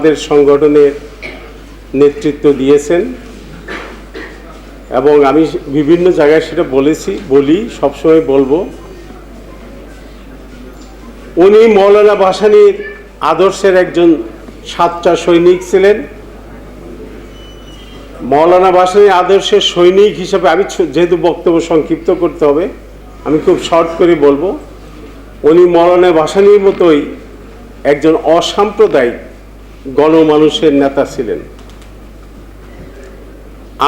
আমাদের সংগঠনের নেতৃত্ব দিয়েছেন। এবং আমি বিভিন্ন জায়গায় সেটা বলেছি, বলি, সবসময় বলব। উনি মৌলানা ভাসানীর আদর্শের একজন সাতটা সৈনিক ছিলেন। মৌলানা ভাসানীর আদর্শের সৈনিক হিসেবে আমি যেহেতু বক্তব্য সংক্ষিপ্ত করতে হবে, আমি খুব শর্ট করে বলব। উনি মৌলানা ভাসানীর মতোই একজন অসাম্প্রদায়িক গণমানুষের নেতা ছিলেন।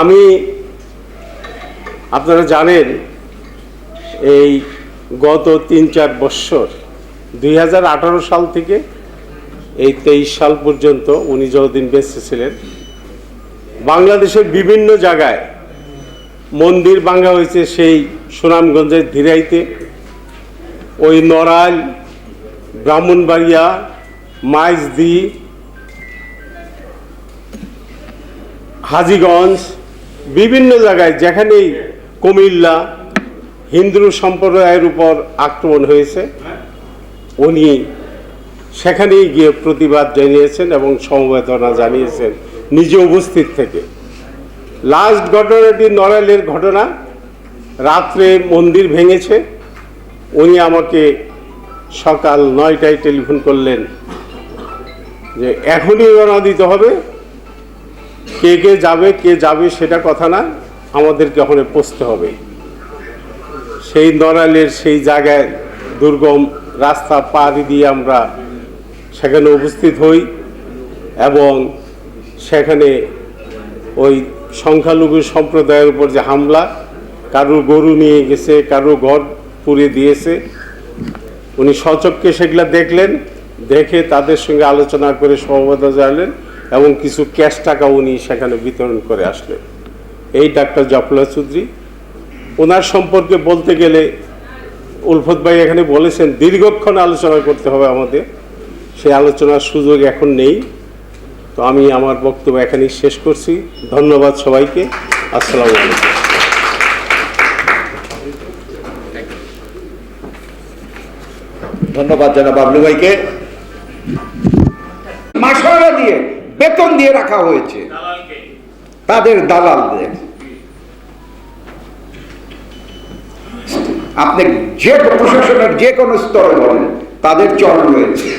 আমি, আপনারা জানেন, এই গত তিন চার বৎসর দুই হাজার আঠারো সাল থেকে এই তেইশ সাল পর্যন্ত উনি যতদিন বেঁচে ছিলেন, বাংলাদেশের বিভিন্ন জায়গায় মন্দির ভাঙা হয়েছে সেই সুনামগঞ্জের ধীরাইতে। ওই নড়াইল, ব্রাহ্মণবাড়িয়া, মাইজদি হাজিগঞ্জ, বিভিন্ন জায়গায় যেখানেই কুমিল্লা, হিন্দু সম্প্রদায়ের উপর আক্রমণ হয়েছে, উনি সেখানেই গিয়ে প্রতিবাদ জানিয়েছেন এবং সমবেদনা জানিয়েছেন নিজে উপস্থিত থেকে। লাস্ট ঘটনাটি নড়াইলের ঘটনা। রাত্রে মন্দির ভেঙেছে। উনি আমাকে সকাল নয়টায় টেলিফোন করলেন যে, এখনই রওনা দিতে হবে। কে কে যাবে কে যাবে সেটা কথা না, আমাদেরকে ওখানে পৌঁছতে হবে। সেই নড়াইলের সেই জায়গায় দুর্গম রাস্তা পাড়ি দিয়ে আমরা সেখানে উপস্থিত হই এবং সেখানে ওই সংখ্যালঘু সম্প্রদায়ের উপর যে হামলা, কারোর গরু নিয়ে গেছে, কারোর ঘর পুড়ে দিয়েছে, উনি সচক্ষে সেগুলা দেখলেন, দেখে তাদের সঙ্গে আলোচনা করে সমবেদনা জানালেন। এবং কিছু ক্যাশ টাকা উনি সেখানে বিতরণ করে আসলেন। এই ডাক্তার জফলা চৌধুরী, ওনার সম্পর্কে বলতে গেলে উলফত ভাই এখানে বলেছেন, দীর্ঘক্ষণ আলোচনা করতে হবে আমাদের। সেই আলোচনার সুযোগ এখন নেই। তো আমি আমার বক্তব্য এখানেই শেষ করছি। ধন্যবাদ সবাইকে। আসসালামু আলাইকুম। ধন্যবাদ জানাব বাবলু ভাইকে। বেতন দিয়ে রাখা হয়েছে। তাদের দালালদের। আপনি যে প্রশাসনের যে কোনো স্তরে বলেন তাদের চল রয়েছে।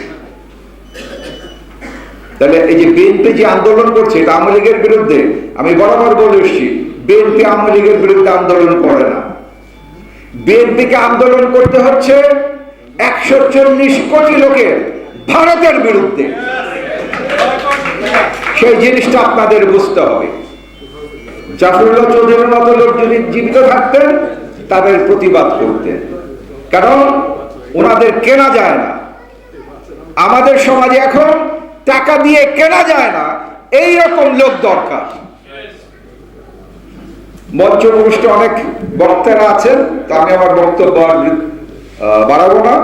তাহলে এই যে বিএনপি যে আন্দোলন করছে এটা আওয়ামী লীগের বিরুদ্ধে আমি বরাবর বলে এসছি বিএনপি আওয়ামী লীগের বিরুদ্ধে আন্দোলন করে না। বিএনপিকে আন্দোলন করতে হচ্ছে একশো চল্লিশ কোটি লোকের ভারতের বিরুদ্ধে। সেই জিনিসটা আপনাদের বুঝতে হবে। জাফরুল্লাহ চৌধুরীর মতো লোক যদি জীবিত থাকতেন, তাদের প্রতিবাদ করতেন। কারণ ওনাদের কেনা যায় না। আমাদের সমাজে এখন টাকা দিয়ে কেনা যায় না। এই রকম লোক দরকার। মঞ্চ অনুষ্ঠানে অনেক বক্তারা আছেন, তা আমি আমার বক্তব্য বাড়াবো না।